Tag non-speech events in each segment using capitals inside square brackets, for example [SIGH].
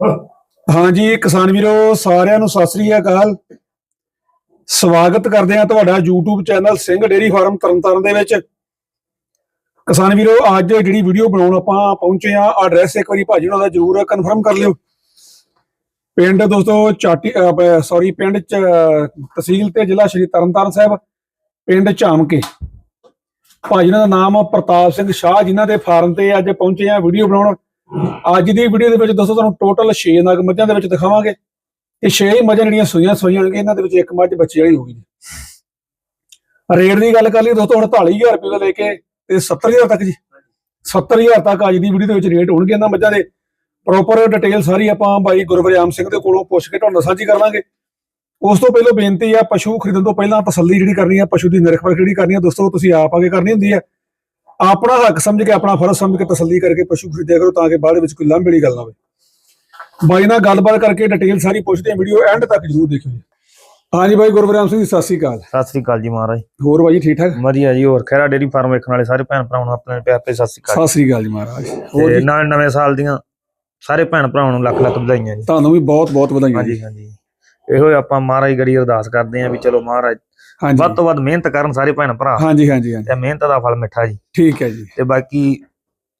ਹਾਂਜੀ, ਕਿਸਾਨ ਵੀਰੋ, ਸਾਰਿਆਂ ਨੂੰ ਸਤਿ ਸ੍ਰੀ ਅਕਾਲ। ਸਵਾਗਤ ਕਰਦੇ ਹਾਂ ਤੁਹਾਡਾ YouTube channel Singh dairy farm Tarn Taran ਦੇ ਵਿੱਚ। ਕਿਸਾਨ ਵੀਰੋ, ਅੱਜ ਜਿਹੜੀ ਵੀਡੀਓ ਬਣਾਉਣ ਆਪਾਂ ਪਹੁੰਚੇ ਆ ਐਡਰੈਸ ਇੱਕ ਵਾਰੀ ਭਾਜੀ ਉਹਨਾਂ ਦਾ ਜਰੂਰ ਕਨਫਰਮ ਕਰ ਲਿਓ। ਪਿੰਡ ਦੋਸਤੋ, ਚਾਟੀ ਸੌਰੀ ਪਿੰਡ ਚ, ਤਹਿਸੀਲ ਤੇ ਜ਼ਿਲ੍ਹਾ ਸ਼੍ਰੀ ਤਰਨਤਾਰਨ ਸਾਹਿਬ, ਪਿੰਡ ਝਾਮਕੇ। ਭਾਜੀ ਉਹਨਾਂ ਦਾ ਨਾਮ ਪ੍ਰਤਾਪ ਸਿੰਘ ਸ਼ਾਹ, ਜਿਨ੍ਹਾਂ ਦੇ ਫਾਰਮ ਤੇ ਅੱਜ ਪਹੁੰਚੇ ਆ ਵੀਡੀਓ ਬਣਾਉਣ। ਅੱਜ ਦੀ ਵੀਡੀਓ ਦੇ ਵਿੱਚ ਦੱਸੋ ਤੁਹਾਨੂੰ ਟੋਟਲ 6 ਨਗ ਮੱਝਾਂ ਦੇ ਵਿੱਚ ਦਿਖਾਵਾਂਗੇ ਇਹ 6 ਹੀ ਮੱਝਾਂ ਜਿਹੜੀਆਂ ਸੂਈਆਂ ਸੂਈਆਂ ਹੋਣਗੀਆਂ, ਇਹਨਾਂ ਦੇ ਵਿੱਚ ਇੱਕ ਮੱਝ ਬੱਚੇ ਵਾਲੀ ਹੋਊਗੀ ਰੇਟ ਦੀ ਗੱਲ ਕਰ ਲਈ ਦੋਸਤੋ 48000 ਰੁਪਏ ਤੋਂ ਲੈ ਕੇ ਤੇ 70000 ਤੱਕ ਜੀ। 70000 ਤੱਕ ਅੱਜ ਦੀ ਵੀਡੀਓ ਦੇ ਵਿੱਚ ਰੇਟ ਹੋਣਗੇ ਇਹਨਾਂ ਮੱਝਾਂ ਦੇ। ਪ੍ਰੋਪਰ ਡਿਟੇਲ ਸਾਰੀ ਆਪਾਂ ਬਾਈ ਗੁਰਵਰਿਆਮ ਸਿੰਘ ਦੇ ਕੋਲੋਂ ਪੁੱਛ ਕੇ ਤੁਹਾਨੂੰ ਸਾਂਝੀ ਕਰ ਲਾਂਗੇ ਉਸ ਤੋਂ ਪਹਿਲਾਂ ਬੇਨਤੀ ਆ, ਪਸ਼ੂ ਖਰੀਦਣ ਤੋਂ ਪਹਿਲਾਂ ਤਸੱਲੀ ਜਿਹੜੀ ਕਰਨੀ ਆ, ਪਸ਼ੂ ਦੀ ਨਿਰਖ ਪਰਖ ਜਿਹੜੀ ਕਰਨੀ ਆ, ਦੋਸਤੋ ਤੁਸੀਂ ਆਪ ਆਗੇ ਕਰਨੀ ਹੁੰਦੀ ਆ। ਆਪਣਾ ਹੱਕ ਸਮਝ ਕੇ ਆਪਣਾ ਫਰਜ਼ ਸਮਝ ਕੇ ਤਸੱਲੀ ਕਰਕੇ ਪਸ਼ੂ ਖਰੀਦਿਆ ਕਰੋ ਤਾਂ ਕਿ ਬਾਅਦ ਵਿੱਚ ਕੋਈ ਵਾਲੀ ਗੱਲ ਨਾ ਹੋਵੇ। ਬਾਈ ਨਾਲ ਗੱਲਬਾਤ ਕਰਕੇ ਡਿਟੇਲ ਸਾਰੀ ਪੁੱਛਦੇ ਆ ਵੀਡੀਓ ਐਂਡ ਤੱਕ ਜਰੂਰ ਦੇਖਿਓ ਜੀ। ਹਾਂਜੀ ਬਾਈ ਗੁਰਵਰਿਆਮ ਸਿੰਘ ਜੀ ਸਤਿ ਸ੍ਰੀ ਅਕਾਲ। ਸਤਿ ਸ੍ਰੀ ਅਕਾਲ ਜੀ ਮਹਾਰਾਜ। ਹੋਰ ਬਾਈ ਠੀਕ ਠਾਕ? ਵਧੀਆ ਜੀ ਹੋਰ ਖੈਰਾ ਡੇਰੀ ਫਾਰਮ ਵੇਖਣ ਵਾਲੇ ਸਾਰੇ ਭੈਣ ਭਰਾਵਾਂ ਨੂੰ ਆਪਣੇ ਪਿਆਰ ਭਰੀ ਸਤਿ ਸ੍ਰੀ ਅਕਾਲ। ਸਤਿ ਸ੍ਰੀ ਅਕਾਲ ਜੀ ਮਹਾਰਾਜ। ਹੋਰ ਤੇ ਜੀ? ਨਵੇਂ ਨਵੇਂ ਸਾਲ ਦੀਆਂ ਸਾਰੇ ਭੈਣ ਭਰਾਵਾਂ ਨੂੰ ਲੱਖ ਲੱਖ ਵਧਾਈਆਂ ਜੀ। ਤੁਹਾਨੂੰ ਵੀ ਬਹੁਤ ਬਹੁਤ ਵਧਾਈਆਂ ਜੀ। ਹਾਂਜੀ ਹਾਂਜੀ। ਇਹੋ ਹੀ ਆਪਾਂ ਮਹਾਰਾਜ ਗੜੀ ਅਰਦਾਸ ਕਰਦੇ ਆਂ ਵੀ ਚਲੋ ਮਹਾਰਾਜ ਵੱਧ ਤੋਂ ਵੱਧ ਮਿਹਨਤ ਕਰਨ ਸਾਰੇ ਭੈਣ ਭਰਾ। ਹਾਂਜੀ ਹਾਂਜੀ ਹਾਂਜੀ। ਤੇ ਮਿਹਨਤ ਦਾ ਫਲ ਮਿੱਠਾ ਜੀ। ਠੀਕ ਹੈ ਜੀ। ਤੇ ਬਾਕੀ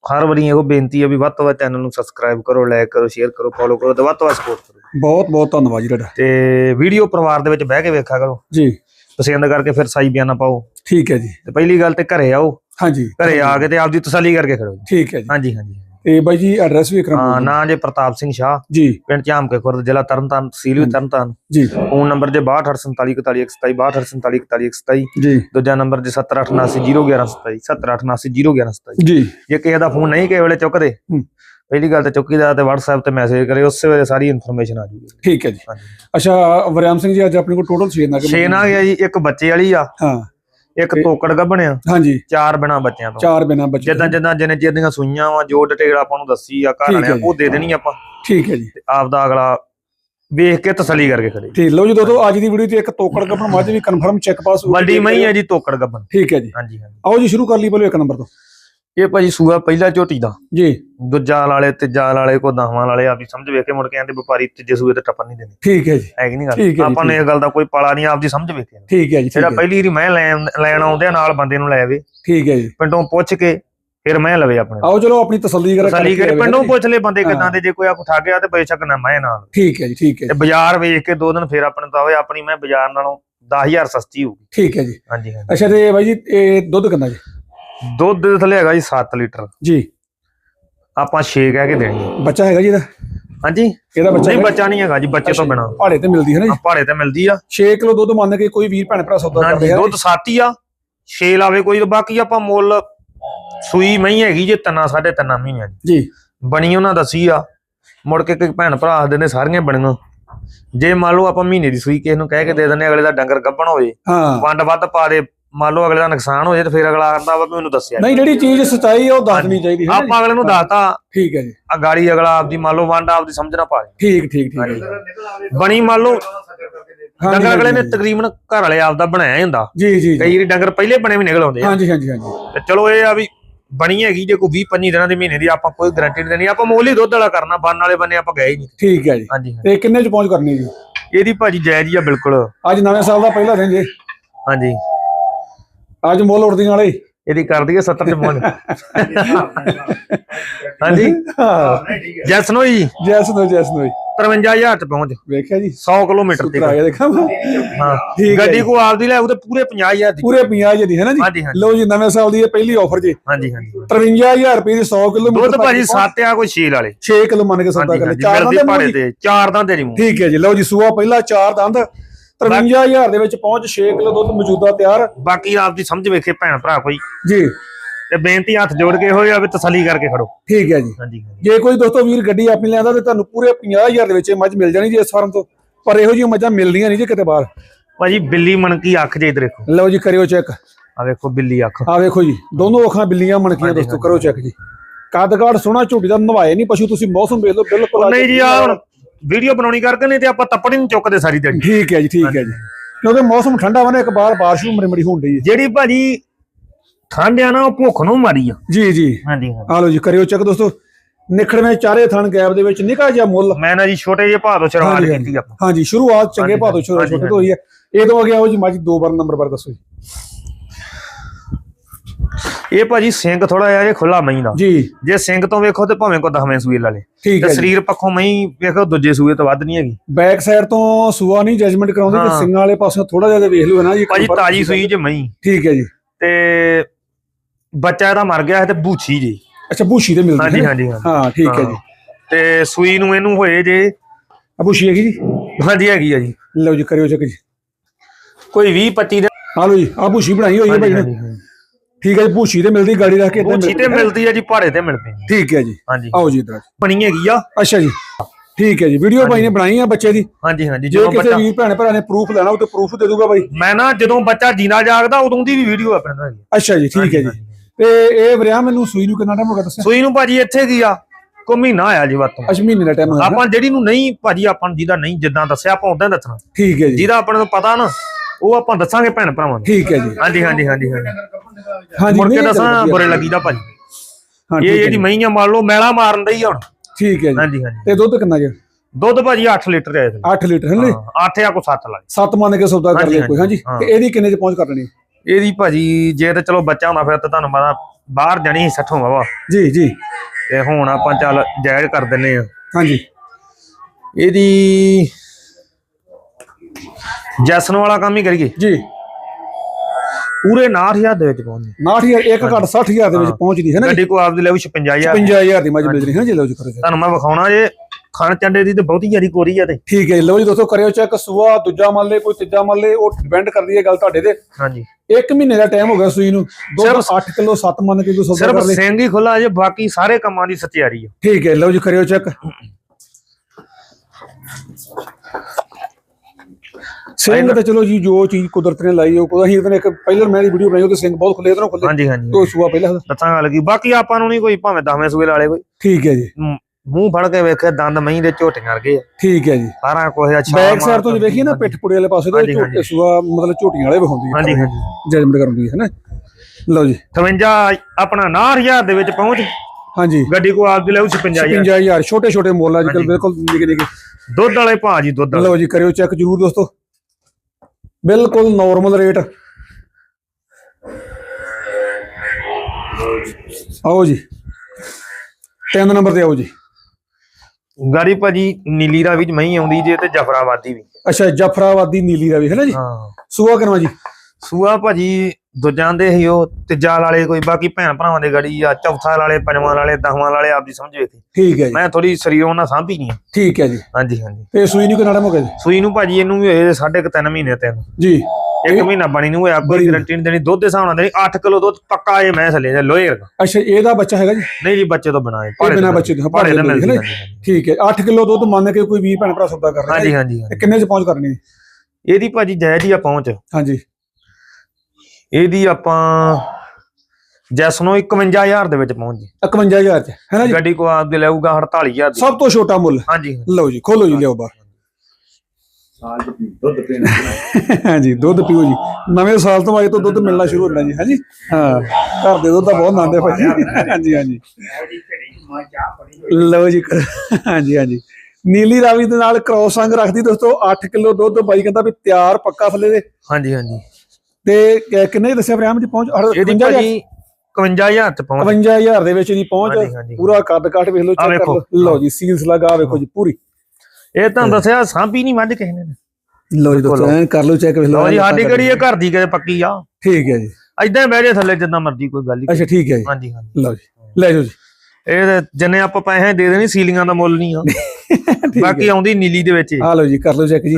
ਹਰ ਵਾਰੀ ਇਹੋ ਬੇਨਤੀ ਹੈ ਵੀ ਵੱਧ ਤੋਂ ਵੱਧ ਚੈਨਲ ਨੂੰ ਸਬਸਕ੍ਰਾਈਬ ਕਰੋ ਲਾਈਕ ਕਰੋ ਸ਼ੇਅਰ ਕਰੋ ਫੋਲੋ ਕਰੋ ਤੇ ਵੱਧ ਤੋਂ ਵੱਧ ਸਪੋਰਟ ਕਰੋ। ਬਹੁਤ ਬਹੁਤ ਧੰਨਵਾਦ ਜੀ ਤੁਹਾਡਾ। ਤੇ ਵੀਡੀਓ ਪਰਿਵਾਰ ਦੇ ਵਿੱਚ ਬਹਿ ਕੇ ਵੇਖਿਆ ਕਰੋ। ਜੀ। ਪਸੰਦ ਕਰਕੇ ਫਿਰ ਸਾਈ ਬਿਆਨਾ ਪਾਓ। ਠੀਕ ਹੈ ਜੀ। ਤੇ ਪਹਿਲੀ ਗੱਲ ਤੇ ਘਰੇ ਆਓ। ਹਾਂਜੀ। ਘਰੇ ਆ ਕੇ ਤੇ ਆਪਦੀ ਤਸੱਲੀ ਕਰਕੇ ਖੜੋ ਠੀਕ ਹੈ ਜੀ। ਹਾਂਜੀ ਹਾਂਜੀ। ਤੇ ਬਾਈ ਜੀ ਐਡਰੈਸ ਵੀ ਹਾਂ ਨਾਂ ਜੇ ਪ੍ਰਤਾਪ ਸਿੰਘ ਸ਼ਾਹ ਜੀ। ਪਿੰਡ ਝਾਮਕੇ ਖੁਰਦ ਜ਼ਿਲ੍ਹਾ ਤਰਨਤਾਰਨ ਤਹਿਸੀਲ ਵੀ ਤਰਨਤਾਰਨ। ਜੀ। ਫੋਨ ਨੰਬਰ ਜੇ 6248414127 6248414127 ਜੀ। ਦੂਜਾ ਨੰਬਰ ਜੇ 78801127 78801127 ਜੀ। ਜੇ ਕਿਸੇ ਦਾ ਫੋਨ ਨਹੀਂ ਕਿਸੇ ਵੇਲੇ ਚੁੱਕਦੇ ਹੂੰ। ਪਹਿਲੀ ਗੱਲ ਤੇ ਚੁੱਕੀਦਾ ਤੇ WhatsApp ਤੇ ਮੈਸੇਜ ਕਰੇ ਉਸੇ ਵੇਲੇ ਸਾਰੀ ਇਨਫੋਰਮੇਸ਼ਨ ਆ ਜੂਗੀ। ਠੀਕ ਹੈ ਜੀ। ਹਾਂਜੀ। ਅੱਛਾ ਵਰਿਆਮ ਸਿੰਘ ਜੀ ਅੱਜ ਆਪਣੇ ਕੋਲ ਟੋਟਲ 6 ਨਗ ਛੇ ਨਾ ਗਿਆ ਜੀ ਇੱਕ ਬੱਚੇ ਵਾਲੀ ਆ। ਹਾਂ। ਇੱਕ ਤੋਕੜ ਗੱਭਣਿਆ ਹਾਂਜੀ। ਚਾਰ ਬਿਨਾ ਬੱਚਿਆਂ ਤੋਂ। ਚਾਰ ਬਿਨਾ ਬੱਚੇ ਜਿੱਦਾਂ ਜਿੱਦਾਂ ਜਿੰਨੇ ਚਿਰ ਦੀਆਂ ਸੂਈਆਂ ਵਾ ਜੋ ਡਿਟੇਲ ਆਪਾਂ ਨੂੰ ਦੱਸੀ ਆ ਘਰ ਵਾਲਿਆਂ। ਉਹ ਦੇ ਦੇਣੀ ਆਪਾਂ। ਠੀਕ ਹੈ ਜੀ। ਤੇ ਆਪਦਾ ਅਗਲਾ ਵੇਖ ਕੇ ਤਸੱਲੀ ਕਰਕੇ ਖੜੇ। ਠੀਕ ਲਓ ਜੀ ਦੋਸਤੋ ਅੱਜ ਦੀ ਵੀਡੀਓ 'ਚ ਇੱਕ ਤੋਕੜ ਗੱਪਣ ਮੱਝ ਵੀ ਕਨਫਰਮ ਚੈੱਕ ਪਾਸ ਹੋ ਵੱਡੀ ਮਈ ਹੈ ਜੀ। ਤੋਕੜ ਗੱਭਣ ਠੀਕ ਹੈ ਜੀ। ਹਾਂਜੀ ਹਾਂਜੀ। ਆਓ ਜੀ ਸ਼ੁਰੂ ਕਰ ਲਈ ਪਹਿਲਾਂ ਇੱਕ ਨੰਬਰ ਤੋਂ। ਇਹ ਭਾਜੀ ਸੂਆ ਪਹਿਲਾ ਝੋਟੀ ਦਾ। ਜੀ। ਦੂਜਾ ਵਾਲੇ ਤੀਜਾ ਵਾਲੇ ਕੋ ਦਸਵਾਂ ਵਾਲੇ ਆ ਵੀ ਸਮਝ ਵੇਖ ਕੇ ਮੁੜ ਕੇ ਆਂਦੇ ਵਪਾਰੀ ਤੀਜੇ ਸੂਏ ਤੇ ਟੱਪਣ ਨਹੀਂ ਦਿੰਦੇ। ਠੀਕ ਹੈ ਜੀ। ਹੈ ਕਿ ਨਹੀਂ ਗੱਲ? ਆਪਾਂ ਨੇ ਇਹ ਗੱਲ ਦਾ ਕੋਈ ਪਾਲਾ ਨਹੀਂ ਆਪਦੀ ਸਮਝ ਵੇਖ ਕੇ ਠੀਕ ਹੈ ਜੀ ਜਿਹੜਾ ਪਹਿਲੀ ਵਾਰੀ ਮੈਂ ਲੈਣ ਲੈਣ ਆਉਂਦੇ ਆ, ਨਾਲ ਬੰਦੇ ਨੂੰ ਲੈ ਆਵੇ। ਠੀਕ ਹੈ ਜੀ। ਪਿੰਡੋਂ ਪੁੱਛ ਕੇ ਫਿਰ ਮੈਂ ਲਵੇ ਆਪਣੇ ਆਓ ਚਲੋ ਆਪਣੀ ਤਸੱਲੀ ਕਰ ਤਸੱਲੀ ਕਰੇ ਪਿੰਡੋਂ ਪੁੱਛ ਲੈ ਬੰਦੇ। ਕਿਦਾਂ ਦੇ ਜੇ ਕੋਈ ਆ ਠਾ ਗਿਆ ਤੇ ਬੇਸ਼ੱਕ ਨਾ ਮੈਂ ਨਾਲ। ਠੀਕ ਹੈ ਜੀ ਠੀਕ ਹੈ ਤੇ ਬਾਜ਼ਾਰ ਵੇਖ ਕੇ ਦੋ ਦਿਨ ਫਿਰ ਆਪਣੇ ਤੋਂ ਆਵੇ ਆਪਣੀ ਮੈਂ ਬਾਜ਼ਾਰ ਨਾਲੋਂ 10000 ਸਸਤੀ ਹੋਊਗੀ। ਠੀਕ ਹੈ ਜੀ। ਹਾਂਜੀ ਹਾਂਜੀ। ਅੱਛਾ ਤੇ ਬਾਈ ਜੀ ਇਹ ਦੁੱਧ ਕਿੰਨਾ ਜੀ? ਦੁੱਧ ਦੇ ਥੱਲੇ ਹੈਗਾ ਜੀ 7 ਲੀਟਰ। ਜੀ। ਆਪਾਂ 6 ਕਹਿ ਕੇ ਦੇਣੀ ਹੈ। ਬੱਚਾ ਹੈਗਾ ਜੀ ਇਹਦਾ? ਹਾਂਜੀ? ਇਹਦਾ ਬੱਚਾ ਨਹੀਂ ਹੈਗਾ? ਬੱਚਾ ਨਹੀਂ ਹੈਗਾ ਜੀ ਬੱਚੇ ਤੋਂ ਬਿਨਾ। ਪਹਾੜੇ ਤੇ ਮਿਲਦੀ ਹੈ ਨਾ ਜੀ? ਪਹਾੜੇ ਤੇ ਮਿਲਦੀ ਆ। 6 ਕਿਲੋ ਦੁੱਧ ਮੰਨ ਕੇ ਕੋਈ ਵੀਰ ਭੈਣ ਭਰਾ ਸੌਦਾ ਹਾਂਜੀ ਕਰਦੇ ਆ ਦੁੱਧ ਸਾਤੀ ਆ 6 ਲਾਵੇ ਕੋਈ ਤੇ ਬਾਕੀ ਆਪਾਂ ਮੁੱਲ ਸੂਈ ਮਹੀਂ ਹੈਗੀ ਜੇ ਤੰਨਾ ਸਾਢੇ ਤਿੰਨਾਂ ਮਹੀਨਿਆਂ ਦੀ। ਜੀ। ਬਣੀ ਉਹਨਾਂ ਦੱਸੀ ਆ। ਮੁੜ ਕੇ ਕਈ ਭੈਣ ਭਰਾ ਆਖਦੇ ਨੇ ਸਾਰੀਆਂ ਬਣੀਆਂ। ਜੇ ਮੰਨ ਲਓ ਆਪਾਂ ਮਹੀਨੇ ਦੀ ਸੂਈ ਕਿਸੇ ਨੂੰ ਕਹਿ ਕੇ ਦੇ ਦਿੰਦੇ ਅਗਲੇ ਦਾ ਡੰਗਰ ਗੱਭਣ ਹੋਵੇ ਹਾਂ। ਵੰਡ ਵੱਧ ਪਾ ਦੇ ਮੰਨ ਲਓ ਅਗਲੇ ਦਾ ਨੁਕਸਾਨ ਹੋ ਜਾਏ ਤੇ ਫਿਰ ਅਗਲਾ ਆਖਦਾ ਵਾ ਮੈਨੂੰ ਦੱਸਿਆ। ਨਹੀਂ ਜਿਹੜੀ ਚੀਜ਼ ਸਚਾਈ ਉਹ ਦੱਸਣੀ ਚਾਹੀਦੀ ਹੈ ਜੀ। ਆਪਾਂ ਅਗਲੇ ਨੂੰ ਦੱਸਤਾ ਠੀਕ ਹੈ ਜੀ। ਆ ਗਾੜੀ ਅਗਲਾ ਆਪਦੀ ਮੰਨ ਲਓ ਵੰਡ ਆਪਦੀ ਸਮਝ ਨਾ ਪਾ ਲੇ ਠੀਕ ਠੀਕ ਠੀਕ ਜੀ। ਬਣੀ ਮੰਨ ਲਓ ਡੰਗਰ ਅਗਲੇ ਨੇ ਤਕਰੀਬਨ ਘਰ ਵਾਲੇ ਆਪਦਾ ਬਣਾਇਆ ਹੁੰਦਾ। ਜੀ ਜੀ ਜੀ। ਕਈ ਵਾਰੀ ਡੰਗਰ ਪਹਿਲੇ ਬਣੇ ਵੀ ਨਿਕਲ ਆਉਂਦੇ ਆ। ਹਾਂਜੀ ਹਾਂਜੀ ਹਾਂਜੀ। ਤੇ ਚਲੋ ਇਹ ਆ ਵੀ ਬਣੀ ਹੈਗੀ ਜੇ ਕੋਈ 20 25 ਦਿਨਾਂ ਦੇ ਮਹੀਨੇ ਦੀ ਆਪਾਂ ਕੋਈ ਗਾਰੰਟੀ ਨਹੀਂ ਦੇਣੀ ਆਪਾਂ ਮੁੱਲ ਦੁੱਧ ਵਾਲਾ ਕਰਨਾ ਬੰਨ ਵਾਲੇ ਬੰਨੇ ਆਪਾਂ ਗਏ ਨਹੀਂ। ਠੀਕ ਹੈ ਜੀ। ਹਾਂਜੀ। ਤੇ ਕਿੰਨੇ ਚ ਪਹੁੰਚ ਕਰਨੀ ਜੀ? ਇਹਦੀ ਭਾਜੀ ਜਾਇਜ਼ ਹੀ ਆ ਬਿਲਕੁਲ। ਅੱਜ ਨਵੇਂ ਸਾਲ ਦਾ ਪਹਿਲਾ ਦਿਨ ਜੀ। ਹਾਂਜੀ। ਅੱਜ ਮੁੱਲ ਉੜਦੀਆਂ ਵਾਲੇ। ਹੀ। ਇਹਦੀ ਕਰ ਦਈਏ 70 ਚ ਪਹੁੰਚ ਹਾਂਜੀ। ਹਾਂ ਜੈਸਨੋ ਜੀ। ਜੈਸ ਨੋ ਜੈਸ ਨੋ ਜੀ। 53000 ਚ ਪਹੁੰਚ। ਵੇਖਿਆ ਜੀ? 100 ਕਿਲੋਮੀਟਰ ਤੇ। ਆ ਗਿਆ ਦੇਖਾਂ ਹਾਂ। ਠੀਕ ਹੈ ਗੱਡੀ। ਕੋ ਆਪਦੀ ਲੈ ਉਹ ਤੇ ਪੂਰੇ 50000 ਦੀ। ਪੂਰੇ 50 ਜੀ ਹੈ ਨਾ ਜੀ? ਲਓ ਜੀ ਨਵੇਂ ਸਾਲ ਦੀ ਇਹ ਪਹਿਲੀ ਆਫਰ ਜੀ। ਹਾਂਜੀ ਹਾਂਜੀ। 53000 ਰੁਪਏ ਦੀ 100 ਕਿਲੋਮੀਟਰ ਦੁੱਧ ਭਾਜੀ ਸੱਤ ਆ ਕੋਈ ਵਾਲੇ 6 ਕਿਲੋ ਮੰਨ ਕੇ ਸੌਦਾ ਕਰ ਲੈ। ਚਾਰ ਮੂੰਹ ਜੀ। ਤੇ ਚਾਰ ਦੰਦ ਤੇਰੀ ਮੂੰਹ ਠੀਕ ਹੈ ਜੀ। ਲਓ ਜੀ ਸੂਆ ਪਹਿਲਾ ਚਾਰ ਦੰਦ। 53000 ਦੇ ਵਿੱਚ ਪਹੁੰਚ 6 ਕਿਲੋ ਦੁੱਧ ਮੌਜੂਦਾ ਤਿਆਰ। ਬਾਕੀ ਆਪਦੀ ਸਮਝ ਵੇਖੇ ਭੈਣ ਭਰਾ ਕੋਈ। ਜੀ। ਤੇ ਬੇਨਤੀ ਹੱਥ ਜੋੜ ਕੇ ਹੋਏ ਆ ਵੀ ਤਸੱਲੀ ਕਰਕੇ ਖੜੋ। ਠੀਕ ਹੈ ਜੀ। ਹਾਂਜੀ ਜੇ ਕੋਈ ਦੋਸਤੋ ਵੀਰ ਗੱਡੀ ਆਪਣੀ ਲੈਂਦਾ ਤੇ ਤੁਹਾਨੂੰ ਪੂਰੇ 50000 ਦੇ ਵਿੱਚ ਇਹ ਮੱਝ ਮਿਲ ਜਾਣੀ ਜੀ ਇਸ ਫਾਰਮ ਤੋਂ। ਪਰ ਇਹੋ ਜਿਹੀਆਂ ਮੱਝਾਂ ਮਿਲਦੀਆਂ ਨਹੀਂ ਜੀ ਕਿਤੇ ਬਾਹਰ। ਭਾਜੀ ਬਿੱਲੀ ਮਣਕੀ ਅੱਖ ਜੇ ਇਧਰ ਦੇਖੋ ਲਓ ਜੀ ਕਰਿਓ ਚੈੱਕ। ਆ ਵੇਖੋ ਬਿੱਲੀ ਅੱਖ। ਆ ਵੇਖੋ ਜੀ ਦੋਨੋਂ ਅੱਖਾਂ ਬਿੱਲੀਆਂ ਮਣਕੀਆਂ ਦੋਸਤੋ ਕਰੋ ਚੈੱਕ ਜੀ। ਕੱਦ ਕਾਠ ਸੋਹਣਾ ਝੋਟੀ ਦਾ ਨਵਾਏ ਨਹੀਂ ਪਸ਼ੂ ਤੁਸੀਂ ਮੌਸਮ ਵੇਖ ਲਓ ਬਿਲਕੁਲ ਨਹੀਂ ਜੀ ਆ ਹੁਣ ਵੀਡੀਓ ਬਣਾਉਣੀ ਕਰਕੇ ਨਹੀਂ ਤੇ ਆਪਾਂ ਤੱਪੜ ਹੀ ਨਹੀਂ ਚੁੱਕਦੇ ਸਾਰੀ ਦਿਹਾੜੀ। ਠੀਕ ਹੈ ਜੀ ਠੀਕ ਹੈ ਜੀ। ਕਿਉਂਕਿ ਮੌਸਮ ਠੰਡਾ ਵਾ ਨਾ ਇੱਕ ਬਾਰ ਬਾਰਿਸ਼ ਵੀ ਮੜੀ ਮੜੀ ਹੋਣ ਡਈ ਹੈ। ਜਿਹੜੀ ਭਾਜੀ ਠੰਡ ਆ ਨਾ ਉਹ ਭੁੱਖ ਨੂੰ ਮਾਰੀ ਆ। ਜੀ ਜੀ। ਹਾਂਜੀ ਹਾਂਜੀ। ਆ ਲਓ ਜੀ ਕਰਿਓ ਚੈੱਕ ਦੋਸਤੋ। ਨਿਖੜਵੇਂ ਚਾਰੇ ਥਣ ਗੈਪ ਦੇ ਵਿੱਚ ਨਿਕਾ ਜਿਹਾ ਮੁੱਲ। ਮੈਂ ਨਾ ਜੀ ਛੋਟੇ ਜਿਹੇ ਭਾਅ ਤੋਂ ਸ਼ੁਰੂਆਤ। ਕੀਤੀ ਆਪਾਂ। ਹਾਂਜੀ ਸ਼ੁਰੂਆਤ ਚੰਗੇ ਭਾਅ ਤੋਂ ਸ਼ੁਰੂ ਹਾਂਜੀ, ਛੋਟੇ ਤੋਂ ਹੋਈ ਹੈ। ਇਹ ਤੋਂ ਅੱਗੇ ਆਓ ਜੀ ਮੱਝ ਦੋ ਵਾਰ ਨੰਬਰ ਬਾਰੇ ਦੱਸੋ ਜੀ। ਇਹ ਭਾਜੀ ਸਿੰਘ ਥੋੜਾ ਜਿਹਾ ਇਹ ਖੁੱਲਾ ਮਹੀਂ ਦਾ। ਜੀ। ਜੇ ਸਿੰਘ ਤੋਂ ਵੇਖੋ ਤੇ ਭਾਵੇਂ ਕੋ ਦਸਵੇਂ ਸੂਏ ਲਾ ਲੇ। ਠੀਕ ਤੇ ਹੈ ਜੀ। ਸਰੀਰ ਪੱਖੋਂ ਮਹੀਂ ਵੇਖੋ ਦੂਜੇ ਸੂਏ ਤੋਂ ਵੱਧ ਨਹੀਂ ਹੈਗੀ। ਬੈਕ ਸਾਈਡ ਤੋਂ ਸੂਆ ਨਹੀਂ ਜਜਮੈਂਟ ਕਰਾਉਂਦੇ ਤੇ ਹਾਂ। ਸਿੰਘਾਂ ਵਾਲੇ ਪਾਸੋਂ ਥੋੜਾ ਜਿਹਾ ਵੇਖ ਲਓ ਨਾ ਜੀ ਭਾਜੀ ਤਾਜੀ ਸੂਈ ਚ ਮਹੀਂ। ਠੀਕ ਹੈ ਜੀ। ਤੇ ਬੱਚਾ ਇਹਦਾ ਮਰ ਗਿਆ ਹੈ ਤੇ ਬੂਛੀ ਜੀ। ਅੱਛਾ ਬੂਸ਼ੀ ਤੇ ਮਿਲਦੀ ਹਾਂਜੀ ਹੈ ਹਾਂਜੀ ਹਾਂ ਠੀਕ ਹੈ ਜੀ। ਤੇ ਸੂਈ ਨੂੰ ਇਹਨੂੰ ਹੋਏ ਜੇ। ਆ ਬੂਸ਼ੀ ਹੈਗੀ ਜੀ? ਹਾਂਜੀ ਹੈਗੀ ਆ ਜੀ। ਲਓ ਜੀ ਕਰਿਓ ਚੈੱਕ ਜੀ। ਕੋਈ 20 25 ਦੇ ਆ ਲਓ ਜੀ ਆ ਬੂਸ਼ੀ ਬਣਾਈ ਹੋਈ ਹੈ ਭਾਈ ਨੇ। ਠੀਕ ਹੈ ਜੀ ਬੂਸ਼ੀ ਤੇ ਮਿਲਦੀ ਗਾੜੀ ਰੱਖ ਕੇ ਏਦਾਂ ਬੂਛੀ ਤੇ ਮਿਲਦੀ। ਹੈ। ਮਿਲਦੀ ਜੀ ਪਹਾੜੇ ਤੇ ਮਿਲ ਪੈਂਦੀ ਠੀਕ ਹੈ ਜੀ। ਹਾਂਜੀ। ਆਓ ਜੀ ਇਧਰ ਬਣੀ ਹੈਗੀ ਆ। ਅੱਛਾ ਜੀ। ਠੀਕ ਹੈ ਜੀ। ਵੀਡੀਓ ਭਾਈ ਨੇ ਬਣਾਈ ਆ ਬੱਚੇ ਦੀ। ਹਾਂਜੀ ਹਾਂਜੀ। ਜੇ ਜਦੋਂ ਕਿਸੇ ਬੱਚਾ ਵੀਰ ਭੈਣ ਭਰਾ ਨੇ ਪ੍ਰੂਫ ਲੈਣਾ ਉਹ ਤੇ ਪ੍ਰੂਫ ਦੇ ਦੂਗਾ ਬਾਈ। ਮੈਂ ਨਾ ਜਦੋਂ ਬੱਚਾ ਜੀਣਾ ਜਾਗਦਾ ਉਦੋਂ ਦੀ ਵੀ ਵੀਡੀਓ ਆਪਣੇ ਨਾਲ ਹੈਗੀ ਅੱਛਾ ਜੀ ਠੀਕ ਹੈ ਜੀ। ਤੇ ਇਹ ਵਰਿਆ ਮੈਨੂੰ ਸੂਈ ਨੂੰ ਕਿੰਨਾ ਟਾਈਮ ਹੋ ਗਿਆ ਦੱਸਿਆ? ਸੂਈ ਨੂੰ ਭਾਜੀ ਇੱਥੇ ਕੀ ਆ? ਕੋ ਮਹੀਨਾ ਆਇਆ ਜੀ ਵੱਤ ਅੱਛਾ ਮਹੀਨੇ ਦਾ ਟਾਈਮ? ਆਪਾਂ ਜਿਹੜੀ ਨੂੰ ਨਹੀਂ ਭਾਜੀ ਆਪਾਂ ਨੂੰ ਜਿਹਦਾ ਨਹੀਂ ਜਿੱਦਾਂ ਦੱਸਿਆ ਆਪਾਂ ਉਦਾਂ ਦੱਸਣਾ। ਠੀਕ ਹੈ ਜੀ। ਜਿਹਦਾ ਆਪਣੇ ਨੂੰ ਪਤਾ ਨਾ ਉਹ ਆਪਾਂ ਦੱਸਾਂਗੇ ਭੈਣ ਭਰਾਵਾਂ ਨੂੰ। ਠੀਕ ਹੈ ਜੀ। ਹਾਂਜੀ ਹਾਂਜੀ ਹਾਂਜੀ ਹਾਂਜੀ। ਹਾਂਜੀ ਮੁੜ ਕੇ ਨਹੀਂ, ਦੱਸਾਂ। ਬੁਰੇ ਲੱਗੀਦਾ ਭਾਜੀ। ਹਾਂ ਇਹ ਜਿਹੜੀ ਜੀ, ਮਈਆਂ ਮੰਨ ਲਓ ਮੈਲਾ ਮਾਰਨ ਦਾ ਹੀ ਹੁਣ। ਠੀਕ ਹੈ ਜੀ। ਹਾਂਜੀ ਹਾਂਜੀ। ਤੇ ਦੁੱਧ ਕਿੰਨਾ ਜੀ? ਦੁੱਧ ਭਾਜੀ 8 ਲੀਟਰ ਆਇਆ 8 ਲੀਟਰ ਹੈ ਨਾ? 8 ਆ ਕੋ 7 ਲੱਗ ਸੱਤ ਮੰਨ ਕੇ ਸੌਦਾ ਕਰ ਲਿਆ ਕੋਈ ਹਾਂਜੀ। ਤੇ ਇਹਦੀ ਕਿੰਨੇ ਚ ਪਹੁੰਚ ਕਰ ਲੈਣੀ ਇਹਦੀ ਭਾਜੀ ਜੇ ਤੇ ਚਲੋ ਬੱਚਾ ਹੁੰਦਾ ਫਿਰ ਤਾਂ ਤੁਹਾਨੂੰ ਪਤਾ ਬਾਹਰ ਜਾਣੀ ਸੀ 60 ਵਾਵਾ। ਜੀ ਜੀ। ਤੇ ਹੁਣ ਆਪਾਂ ਚੱਲ ਜਾਇਜ਼ ਕਰ ਦਿੰਨੇ ਆ। ਹਾਂਜੀ। ਇਹਦੀ ਜੈਸਨ ਵਾਲਾ ਕੰਮ ਹੀ ਕਰੀਏ। ਜੀ। ਪੂਰੇ 9000 ਦੇ ਵਿੱਚ ਪਹੁੰਚੇ 60000 ਇੱਕ ਘੱਟ 60000 ਦੇ ਵਿੱਚ ਪਹੁੰਚਦੀ ਹੈ ਨਾ ਗੱਡੀ ਕੋ ਆਪਦੀ ਲੈ 55000 55000 ਦੀ। ਮੱਝ ਮਿਲ ਰਹੀ ਹੈ ਜੀ ਲਓ ਜੀ ਕਰੋ। ਤੁਹਾਨੂੰ ਮੈਂ ਵਿਖਾਉਣਾ ਜੇ ਖਾਣ ਚੰਡੇ ਦੀ ਤੇ ਬਹੁਤੀ ਜ਼ਿਆਦੀ ਕੋਰੀ ਆ ਤੇ। ਠੀਕ ਹੈ ਲਓ ਜੀ ਦੋਸਤੋ ਕਰਿਓ ਚੈੱਕ ਸੂਆ ਦੂਜਾ ਮੰਨ ਲੈ ਕੋਈ ਤੀਜਾ ਮੰਨ ਲੈ ਉਹ ਡਿਪੈਂਡ ਕਰਦੀ ਹੈ ਗੱਲ ਤੁਹਾਡੇ ਤੇ। ਹਾਂਜੀ। ਇੱਕ ਮਹੀਨੇ ਦਾ ਟਾਈਮ ਹੋ ਗਿਆ ਸੂਈ ਨੂੰ। ਦੁੱਧ 8 ਕਿਲੋ 7 ਮੰਨ ਕੇ ਕੋਈ ਸੌਦਾ ਸਿਰਫ ਕਰ ਲੈ। ਸਿੰਘ ਹੀ ਖੁੱਲਾ ਜੇ ਬਾਕੀ ਸਾਰੇ ਕੰਮਾਂ ਦੀ ਸਚਿਆਰੀ ਆ। ਠੀਕ ਹੈ ਲਓ ਜੀ ਕਰਿਓ ਚੈੱਕ ਸਿੰਘ ਤਾਂ ਚਲੋ ਜੀ ਜੋ ਚੀਜ਼ ਕੁਦਰਤ ਨੇ ਲਾਈ ਉਹ ਕੋਈ ਅਸੀਂ ਇਹਦੇ ਇੱਕ ਪਹਿਲਾਂ ਮੈਂ ਦੀ ਵੀਡੀਓ ਬਣਾਈ ਉਹ ਤੇ ਸਿੰਘ ਬਹੁਤ ਖੁੱਲੇ ਇਧਰੋਂ ਖੁੱਲੇ ਹਾਂਜੀ ਹਾਂਜੀ ਉਹ ਸੂਆ ਪਹਿਲਾਂ ਦੱਸਾਂ ਗੱਲ ਕੀ ਬਾਕੀ ਆਪਾਂ ਨੂੰ ਨਹੀਂ ਕੋਈ ਭਾਵੇਂ ਦਵੇਂ ਸੂਏ ਵਾਲੇ ਕੋਈ। ਠੀਕ ਹੈ ਜੀ। ਮੂੰਹ ਫੜ ਕੇ ਵੇਖੇ ਦੰਦ ਮਹੀਂ ਦੇ ਝੋਟੀਆਂ ਵਰਗੇ ਠੀਕ ਹੈ ਜੀ। ਸਾਰਾ ਕੁਝ ਅੱਛਾ ਬੈਕ ਸਾਈਡ ਤੋਂ ਜੇ ਵੇਖੀਏ ਨਾ ਪਿੱਠ ਪੁੜੇ ਵਾਲੇ ਪਾਸੇ ਤੋਂ ਝੋਟੇ। ਸੂਆ ਮਤਲਬ ਝੋਟੀਆਂ ਵਾਲੇ ਵਿਖਾਉਂਦੀ ਹਾਂਜੀ ਹਾਂਜੀ। ਜਜਮੈਂਟ ਕਰਉਂਦੀ ਹੈ ਨਾ। ਲਓ ਜੀ। 58 ਆਪਣਾ 9000 ਦੇ ਵਿੱਚ ਪਹੁੰਚ। ਹਾਂਜੀ। ਗੱਡੀ ਕੋ ਆਪਦੀ ਲੈ 56000 55000 ਛੋਟੇ ਛੋਟੇ ਮੁੱਲ ਅੱਜ ਕੱਲ। ਬਿਲਕੁਲ ਨਿੱਕੇ ਨਿੱਕੇ ਦੁੱਧ ਵਾਲੇ ਭਾਅ ਜੀ ਦੁੱਧ ਲਓ ਜੀ ਕਰਿਓ ਚੈੱਕ ਜਰੂਰ ਦੋਸਤੋ। ਬਿਲਕੁਲ ਨਾਰਮਲ ਰੇਟ ਆਓ ਜੀ। ਤਿੰਨ ਨੰਬਰ ਤੇ ਆਓ ਜੀ। ਗਾੜੀ ਭਾਜੀ ਨੀਲੀ ਦਾ ਵੀ ਮਹੀਂ ਆਉਂਦੀ ਜੇ ਤੇ ਜਫਰਾਬਾਦੀ ਵੀ। ਅੱਛਾ ਜਫਰਾਬਾਦੀ ਨੀਲੀ ਦਾ ਵੀ ਹੈ ਨਾ ਜੀ? ਹਾਂ। ਸੂਆ ਕਰਵਾ ਜੀ? ਸੂਆ ਭਾਜੀ ਦੂਜਾਂ ਦੇ ਹੀ ਉਹ ਤੀਜਾ ਵਾਲੇ ਕੋਈ ਬਾਕੀ ਭੈਣ ਭਰਾਵਾਂ ਦੇ ਗੜੀ ਆ ਚੌਥਾ ਵਾਲੇ ਪੰਜਵਾਂ ਵਾਲੇ ਦਸਵਾਂ ਵਾਲੇ ਆਪਦੀ ਸਮਝ ਵੇਖੀ ਠੀਕ ਹੈ ਜੀ। ਮੈਂ ਥੋੜੀ ਸਰੀਰ ਉਹਨਾਂ ਸਾਂਭੀ ਨਹੀਂ। ਠੀਕ ਹੈ ਜੀ। ਹਾਂਜੀ ਹਾਂਜੀ। ਤੇ ਸੂਈ ਨੂੰ ਕਿੰਨਾ ਟਾਈਮ ਹੋ ਗਿਆ ਜੀ? ਸੂਈ ਨੂੰ ਭਾਜੀ ਇਹਨੂੰ ਵੀ ਹੋਏ ਸਾਢੇ ਕੁ ਤਿੰਨ ਮਹੀਨੇ ਤਿੰਨ। ਜੀ। ਇੱਕ ਮਹੀਨਾ ਬਣੀ ਨੂੰ ਹੋਇਆ ਕੋਈ ਗਰੰਟੀ ਨਹੀਂ ਦੇਣੀ ਦੁੱਧ ਦੇ ਹਿਸਾਬ ਨਾਲ ਦੇਣੀ 8 ਕਿਲੋ ਦੁੱਧ ਪੱਕਾ ਇਹ ਮੈਂ ਥੱਲੇ ਦਾ ਲੋਹੇ ਵਰਗਾ। ਅੱਛਾ ਇਹਦਾ ਬੱਚਾ ਹੈਗਾ ਜੀ? ਨਹੀਂ ਜੀ ਬੱਚੇ ਤੋਂ ਬਣਾਏ ਇਹ ਬਿਨਾਂ ਬੱਚੇ ਤੋਂ ਭਾੜੇ ਦਾ ਮਿਲਦੀ? ਠੀਕ ਹੈ 8 ਕਿਲੋ ਦੁੱਧ ਮੰਨ ਕੇ ਕੋਈ 20 ਭੈਣ ਭਰਾ ਸੌਦਾ ਕਰ ਰਿਹਾ ਹਾਂਜੀ ਹਾਂਜੀ। ਕਿੰਨੇ ਚ ਪਹੁੰਚ ਕਰਨੀ? ਇਹਦੀ ਭਾਜੀ ਜਾਇਜ਼ ਹੀ ਆ ਪਹੁੰਚ। ਹਾਂਜੀ। ਇਹਦੀ ਆਪਾਂ ਜੈਸਨੋ 51000 ਦੇ ਵਿੱਚ ਪਹੁੰਚ ਜੀ 51000 ਚ ਹੈ ਨਾ ਜੀ? ਗੱਡੀ ਕੋ ਆਪਦੇ ਲੈਊਗਾ 48000 ਦੀ। ਸਭ ਤੋਂ ਛੋਟਾ ਮੁੱਲ। ਹਾਂਜੀ। ਲਓ ਜੀ ਖੋਲੋ ਜੀ ਲਿਓ ਬਾਹਰ। ਸਾਲ ਚ ਦੁੱਧ ਪੀਣਾ ਹਾਂਜੀ ਦੁੱਧ ਪੀਓ ਜੀ। ਨਵੇਂ ਸਾਲ ਤੋਂ ਅਜੇ ਤੋਂ ਦੁੱਧ ਮਿਲਣਾ ਸ਼ੁਰੂ ਹੁੰਦਾ ਜੀ ਹਾਂਜੀ ਹਾਂ ਘਰ ਦੇ ਦੁੱਧ ਦਾ ਬਹੁਤ ਆਨੰਦ ਹੈ ਭਾਜੀ ਹਾਂਜੀ ਹਾਂਜੀ। ਲਓ ਜੀ ਹਾਂਜੀ ਹਾਂਜੀ। ਨੀਲੀ ਰਾਵੀ ਦੇ ਨਾਲ ਕ੍ਰੋਸ ਸੰਗ ਰੱਖਦੀ ਦੋਸਤੋ 8 ਕਿਲੋ ਦੁੱਧ ਬਾਈ ਕਹਿੰਦਾ ਵੀ ਤਿਆਰ ਪੱਕਾ ਥੱਲੇ ਦੇ। ਹਾਂਜੀ ਹਾਂਜੀ। ਤੇ ਕਿੰਨੇ ਦੱਸਿਆ ਬ੍ਰਾਹਮ ਜੀ ਪਹੁੰਚ? ਇਹਦੀ 58,000 ਭਾਜੀ 51000 ਚ ਪਹੁੰਚ 51000 ਦੇ ਵਿੱਚ ਦੀ ਪਹੁੰਚ। ਪੂਰਾ ਕੱਦ ਕਾਠ ਵੇਖ ਲਓ ਚੈੱਕ ਕਰ। ਲਓ। ਜੀ ਸੀਲਸ ਲਗਾ ਵੇਖੋ ਜੀ ਪੂਰੀ। ਇਹ ਤੁਹਾਨੂੰ ਦੱਸਿਆ ਸਾਂਭੀ ਨਹੀਂ ਮੱਝ ਕਿਸੇ ਨੇ। ਲਓ ਜੀ ਦੋਸਤੋ ਕਰ ਲਓ ਚੈੱਕ ਵੇਖ ਲਓ ਜੀ ਸਾਡੀ ਕਿਹੜੀ ਇਹ ਘਰ ਦੀ ਕਿਤੇ ਪੱਕੀ ਆ। ਠੀਕ ਹੈ ਜੀ। ਐਦਾਂ ਬਹਿ ਜੇ ਥੱਲੇ ਜਿੱਦਾਂ ਮਰਜ਼ੀ ਕੋਈ ਗੱਲ ਹੀ ਅੱਛਾ ਠੀਕ ਹੈ ਜੀ। ਹਾਂਜੀ ਹਾਂਜੀ। ਲਓ ਜੀ ਲੈ ਜਾਓ ਜੀ। ਇਹ ਤੇ ਜਿੰਨੇ ਆਪਾਂ ਪੈਸੇ ਦੇ ਦੇਣੀ ਸੀਲੀਆਂ ਦਾ ਮੁੱਲ ਨਹੀਂ ਆ। [LAUGHS] ਬਾਕੀ ਆਉਂਦੀ ਨੀਲੀ ਦੇ ਵਿੱਚ। ਆ ਲਓ ਜੀ ਕਰ ਲਓ ਚੈੱਕ ਜੀ।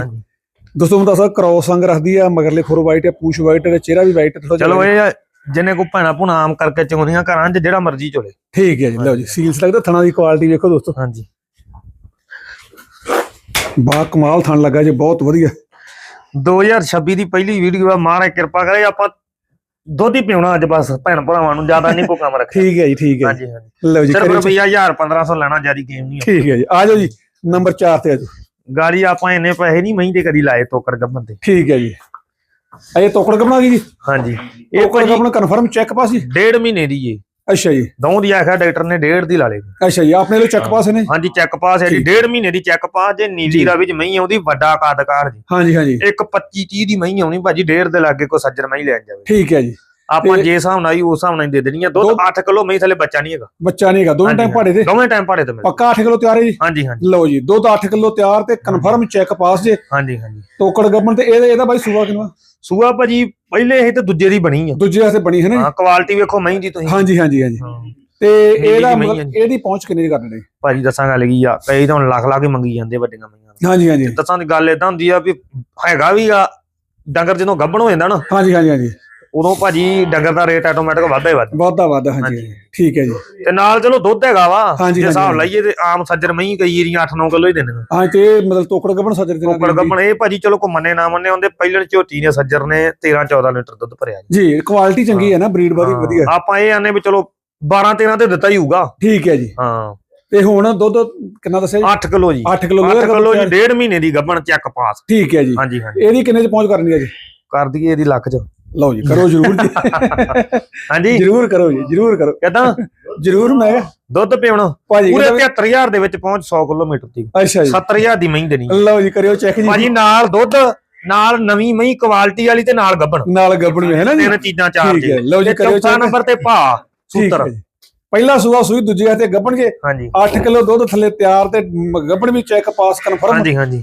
ਦੋਸਤੋ ਮੈਂ ਦੱਸਾਂ ਕ੍ਰੋਸ ਸੰਗ ਰੱਖਦੀ ਆ ਮਗਰਲੇ ਖੁਰ ਵਾਈਟ ਹੈ ਪੂਛ ਵਾਈਟ ਹੈ ਚਿਹਰਾ ਵੀ ਵਾਈਟ ਹੈ ਚਲੋ ਇਹ ਜਿੰਨੇ ਕੋ ਭੈਣਾ ਭੁਣਾ ਆਮ ਕਰਕੇ ਚੁੰਦੀਆਂ ਘਰਾਂ 'ਚ ਜਿਹੜਾ ਮਰਜ਼ੀ ਚੋਲੇ ਠੀਕ ਹੈ ਜੀ ਲਓ ਜੀ ਸੀਲਸ ਲੱਗਦਾ ਥਣਾ ਦੀ ਕੁਆਲਿਟੀ ਵੇਖੋ ਦੋਸਤੋ। ਹਾਂਜੀ। ਬਾ ਕਮਾਲ ਥਣ ਲੱਗਾ ਜੀ ਬਹੁਤ ਵਧੀਆ। 2026 ਦੀ ਪਹਿਲੀ ਵੀਡੀਓ ਆ ਮਹਾਰਾਜ ਕਿਰਪਾ ਕਰੇ ਆਪਾਂ ਦੁੱਧ ਹੀ ਪਿਉਣਾ ਅੱਜ ਬਸ ਭੈਣ ਭਰਾਵਾਂ ਨੂੰ ਜ਼ਿਆਦਾ ਨਹੀਂ ਕੋ ਕੰਮ ਰੱਖਿਆ ਠੀਕ ਹੈ ਜੀ ਠੀਕ ਹੈ। ਹਾਂਜੀ ਹਾਂਜੀ। ਲਓ ਜੀ ਸਿਰਫ ਰੁਪਈਆ 1000 1500 ਲੈਣਾ ਜਿਆਦੀ ਗੇਮ ਨਹੀਂ। ਠੀਕ ਹੈ ਜੀ ਆ ਜਾਓ ਜੀ ਨੰਬਰ 4 ਤੇ ਆ ਜਾਓ। ਗਾੜੀ ਆਪਾਂ ਇੰਨੇ ਪੈਸੇ ਨਹੀਂ ਮਹੀਂ ਦੇ ਕਦੀ ਲਾਏ ਤੋਕਰ ਗੱਬਨ ਤੇ ਠੀਕ ਹੈ ਜੀ। ਅਜੇ ਤੋਕੜ ਕਪਣਾ ਗਈ ਜੀ? ਹਾਂਜੀ। ਇਹ ਤੋਕੜ ਭਾਜੀ ਕਪਣਾ ਕਨਫਰਮ ਚੈੱਕ ਪਾਸ ਜੀ? ਡੇਢ ਮਹੀਨੇ ਦੀ ਏ। ਅੱਛਾ ਜੀ। ਦੋਵਾਂ ਦੀ ਆਖਿਆ ਡਾਕਟਰ ਨੇ ਡੇਢ ਦੀ ਲਾ ਲੇ ਅੱਛਾ ਜੀ ਆਪਣੇ ਲੋ ਚੱਕ ਪਾਸ ਨੇ ਹਾਂਜੀ ਚੈੱਕ ਪਾਸ ਹੈ ਜੀ। ਠੀਕ। ਡੇਢ ਮਹੀਨੇ ਦੀ ਚੈੱਕ ਪਾਸ ਜੇ ਨੀਲੀ ਜੀ। ਰਾਵੀ ਚ ਮਹੀਂ ਆਉਂਦੀ ਵੱਡਾ ਕਾਦਕਾਰ ਜੀ ਹਾਂਜੀ ਹਾਂਜੀ। ਇੱਕ 25 30 ਦੀ ਮਹੀਂ ਆਉਣੀ ਭਾਜੀ ਡੇਢ ਦੇ ਲਾਗੇ ਕੋ ਸੱਜਰ ਮਹੀਂ ਲੈਣ ਜਾਵੇ। ਠੀਕ ਹੈ ਜੀ। ਆਪਾਂ ਜੇ ਹਿਸਾਬ ਨਾਲ ਹੀ ਉਸ ਹਿਸਾਬ ਨਾਲ ਹੀ ਦੇ ਦੇਣੀ ਆ। ਦੁੱਧ ਦੁੱਧ- 8 ਕਿਲੋ ਮਹੀਂ ਥੱਲੇ ਬੱਚਾ ਨਹੀਂ ਹੈਗਾ। ਬੱਚਾ ਨਹੀਂ ਹੈਗਾ ਦੋਵੇਂ ਟਾਈਮ ਭਾੜੇ ਦੇ। ਦੋਵੇਂ ਟਾਈਮ ਭਾੜੇ ਤੇ ਪੱਕਾ 8 ਕਿਲੋ ਤਿਆਰ ਹੈ ਜੀ? ਹਾਂਜੀ ਹਾਂਜੀ। ਲਓ ਜੀ ਦੁੱਧ 8 ਕਿਲੋ ਤਿਆਰ ਤੇ ਕਨਫਰਮ ਚੈੱਕ ਪਾਸ ਜੇ। ਹਾਂਜੀ ਹਾਂਜੀ। ਟੋਕੜ ਗੱਬਣ ਤੇ ਇਹਦਾ ਇਹਦਾ ਬਾਈ ਸੂਆ ਕਿੰਨਾ? ਸੂਆ ਭਾਜੀ ਪਹਿਲੇ ਇਹ ਤੇ ਦੂਜੇ ਦੀ ਬਣੀ ਆ। ਦੂਜੇ ਵਾਸਤੇ ਬਣੀ ਹੈ ਨਾ ਹਾਂ ਕੁਆਲਿਟੀ ਵੇਖੋ ਮਹੀਂ ਦੀ ਤੁਸੀਂ। ਹਾਂਜੀ ਹਾਂਜੀ ਹਾਂਜੀ। ਤੇ ਇਹਦਾ। ਇਹਦੀ ਪਹੁੰਚ ਕਿੰਨੀ ਦੀ ਕਰਨੀ ਭਾਜੀ ਦੱਸਾਂ ਗੱਲ ਕੀ ਆ ਕਈ ਤਾਂ ਲੱਖ ਲੱਖ ਹੀ ਮੰਗੀ ਜਾਂਦੇ ਵੱਡੀਆਂ ਮਈਆਂ ਹਾਂਜੀ ਹਾਂਜੀ। ਦੱਸਾਂ ਦੀ ਗੱਲ ਇਦਾਂ ਹੁੰਦੀ ਆ ਵੀ ਹੈਗਾ ਵੀ ਆ ਡੰਗਰ ਜਦੋਂ ਗੱਭਣ ਹੋ ਜਾਂਦਾ ਨਾ। ਹਾਂਜੀ ਹਾਂਜੀ ਹਾਂਜੀ। ਉਦੋਂ ਭਾਜੀ ਡੰਗਰ ਦਾ ਰੇਟ ਆਟੋਮੈਟਿਕ ਵੱਧਦਾ ਹੀ ਵੱਧਦਾ। ਵਾਧਾ ਵਾਧਾ ਹਾਂਜੀ। ਠੀਕ ਹੈ ਜੀ। ਤੇ ਨਾਲ ਚਲੋ ਦੁੱਧ ਹੈਗਾ ਵਾ ਜੇ ਹਿਸਾਬ। ਲਾਈਏ ਤੇ ਆਮ ਸੱਜਰ ਮਹੀਂ ਕਈ ਏਰੀਆਂ 8-9 ਕਿਲੋ ਹੀ ਦਿੰਦੇ ਨੇ। ਹਾਂ ਤੇ ਮਤਲਬ ਟੋਕੜ ਗੱਬਣ ਸੱਜਰ ਦੇ ਨਾਲ ਕੋਕੜ ਗੱਭਣ ਇਹ ਭਾਜੀ ਚਲੋ ਕੋ ਮੰਨੇ ਨਾ ਮੰਨੇ ਹੁੰਦੇ ਪਹਿਲਣ ਝੋਟੀ ਨੇ ਸੱਜਰ ਨੇ 13-14 ਲੀਟਰ ਦੁੱਧ ਭਰਿਆ ਜੀ। ਜੀ ਕੁਆਲਿਟੀ ਚੰਗੀ ਹੈ ਨਾ ਬਰੀਡ ਹਾਂ, ਵਧੀਆ ਆਪਾਂ ਇਹ ਆਨੇ ਵੀ ਚਲੋ 12-13 ਤੇ ਦਿੱਤਾ ਹੀ ਹੋਊਗਾ। ਠੀਕ ਹੈ ਜੀ। ਹਾਂ। ਤੇ ਹੁਣ ਦੁੱਧ ਕਿੰਨਾ ਦੱਸਿਆ ਜੀ? 8 ਕਿਲੋ ਜੀ। 8 ਕਿਲੋ 8 ਕਿਲੋ ਜੀ ਡੇਢ ਮਹੀਨੇ ਦੀ ਗੱਭਣ ਚੈੱਕ ਪਾਸ ਠੀਕ ਹੈ ਜੀ। ਹਾਂਜੀ ਹਾਂਜੀ। ਇਹਦੀ ਕਿੰਨੇ ਚ ਪਹੁੰਚ ਕਰਨੀ ਹੈ ਜੀ? ਕਰ ਦਈਏ ਇਹਦੀ ਲੱਖ ਚ। ਲਓ ਜੀ ਕਰੋ ਜਰੂਰ ਜੀ। [LAUGHS] ਹਾਂਜੀ। ਜਰੂਰ ਕਰੋ ਜੀ ਜਰੂਰ ਕਰੋ। ਕਿਦਾਂ? ਜਰੂਰ ਮੈਂ ਦੁੱਧ ਪਿਉਣਾ। ਪੂਰੇ ਕਹਿੰਦਾ 73000 ਦੇ ਵਿੱਚ ਪਹੁੰਚ 100 ਕਿਲੋਮੀਟਰ ਦੀ। ਅੱਛਾ ਜੀ। 70000 ਦੀ ਮਹੀਂ ਦੇਣੀ ਲਓ ਜੀ ਕਰਿਓ ਚੈੱਕ ਜੀ। ਭਾਜੀ ਨਾਲ ਦੁੱਧ ਨਾਲ ਨਵੀਂ ਮਹੀਂ ਕੁਆਲਿਟੀ ਵਾਲੀ ਤੇ ਨਾਲ ਗੱਭਣ ਨਾਲ ਗੱਬਣ ਹੈ ਨਾ ਜੀ। ਤਿੰਨ ਚੀਜ਼ਾਂ ਚਾਰ ਜੀ ਲਓ ਜੀ ਕਰਿਓ ਚੌਥਾ ਚੈੱਕ ਨੰਬਰ ਤੇ ਭਾ ਸੂਤਰ ਜੀ। ਪਹਿਲਾ ਸੂਆ ਸੂਈ ਦੂਜੇ ਹੱਥੇ ਗੱਬਣਗੇ। ਹਾਂਜੀ। 8 ਕਿਲੋ ਦੁੱਧ ਥੱਲੇ ਤਿਆਰ ਤੇ ਗੱਬਣ ਵੀ ਚੈੱਕ ਪਾਸ ਕਨਫਰਮ ਹਾਂਜੀ ਹਾਂਜੀ।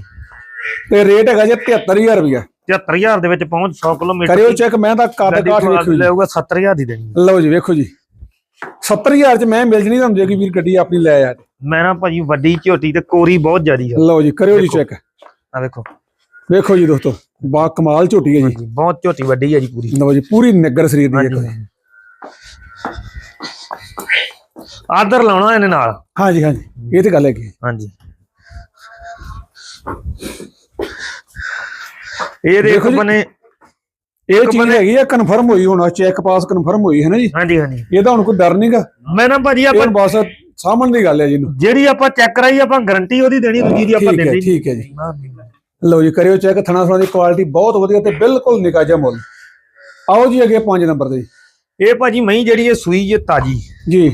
ਤੇ ਰੇਟ ਹੈਗਾ ਜੀ 73000 ਰੁਪਇਆ 73000 ਦੇ ਵਿੱਚ ਪਹੁੰਚ 100 ਕਿਲੋਮੀਟਰ ਕਰਿਓ ਚੈੱਕ ਮੈਂ ਤਾਂ ਕੱਦ ਕਾਠ ਜੀ। ਲੈਊਗਾ 70000 ਦੀ ਦੇਣੀ ਲਓ ਜੀ ਵੇਖੋ ਜੀ। 70000 ਚ ਮੈਂ ਮਿਲ ਜਣੀ ਤੁਹਾਨੂੰ ਜੇ ਕੋਈ ਵੀਰ ਗੱਡੀ ਆਪਣੀ ਲੈ ਆ ਮੈਂ ਨਾ ਭਾਜੀ ਵੱਡੀ ਝੋਟੀ ਤੇ ਕੋਰੀ ਬਹੁਤ ਜ਼ਿਆਦੀ ਆ। ਲਓ ਜੀ ਕਰਿਓ ਜੀ ਵੇਖੋ। ਚੈੱਕ ਆ ਵੇਖੋ। ਵੇਖੋ ਜੀ ਦੋਸਤੋ ਬਾ ਕਮਾਲ ਝੋਟੀ ਹੈ ਜੀ। ਬਹੁਤ ਝੋਟੀ ਵੱਡੀ ਆ ਜੀ ਪੂਰੀ। ਲਓ ਜੀ ਪੂਰੀ ਨਿੱਗਰ ਸਰੀਰ ਦੀ ਇੱਕ। ਆਦਰ ਲਾਉਣਾ ਇਹਨੇ ਨਾਲ। ਹਾਂਜੀ ਹਾਂਜੀ। ਇਹ ਤੇ ਗੱਲ ਹੈਗੀ। ਹੈ। ਹਾਂਜੀ। ਇਹ ਦੇਖੋ। ਬਨੇ ਇਹ ਚੀਜ਼ ਹੈਗੀ ਆ ਕਨਫਰਮ ਹੋਈ ਹੁਣ ਚੈੱਕ ਪਾਸ ਕਨਫਰਮ ਹੋਈ ਹੈ ਨਾ ਜੀ? ਹਾਂਜੀ ਹਾਂਜੀ। ਇਹਦਾ ਹੁਣ ਕੋਈ ਡਰ ਨਹੀਂਗਾ। ਮੈਂ ਨਾ ਭਾਜੀ ਆਪਾਂ ਬਸ ਸਾਹਮਣ ਦੀ ਗੱਲ ਹੈ ਜੀ ਨੂੰ ਜਿਹੜੀ ਆਪਾਂ ਚੈੱਕ ਕਰਾਈ ਆਪਾਂ ਗਾਰੰਟੀ ਉਹਦੀ ਦੇਣੀ ਦੂਜੀ ਦੀ ਆਪਾਂ ਦਿੰਦੇ ਠੀਕ ਹੈ ਜੀ। ਲਓ ਜੀ ਕਰਿਓ ਚੈੱਕ ਥਣਾ ਥਣਾ ਦੀ ਕੁਆਲਿਟੀ ਬਹੁਤ ਵਧੀਆ ਤੇ ਬਿਲਕੁਲ ਨਿਕਾ ਜਿਹਾ ਮੁੱਲ। ਆਓ ਜੀ ਅੱਗੇ 5 ਨੰਬਰ ਤੇ। ਇਹ ਭਾਜੀ ਮਹੀਂ ਜਿਹੜੀ ਇਹ ਸੂਈ ਜੇ ਤਾਜੀ। ਜੀ।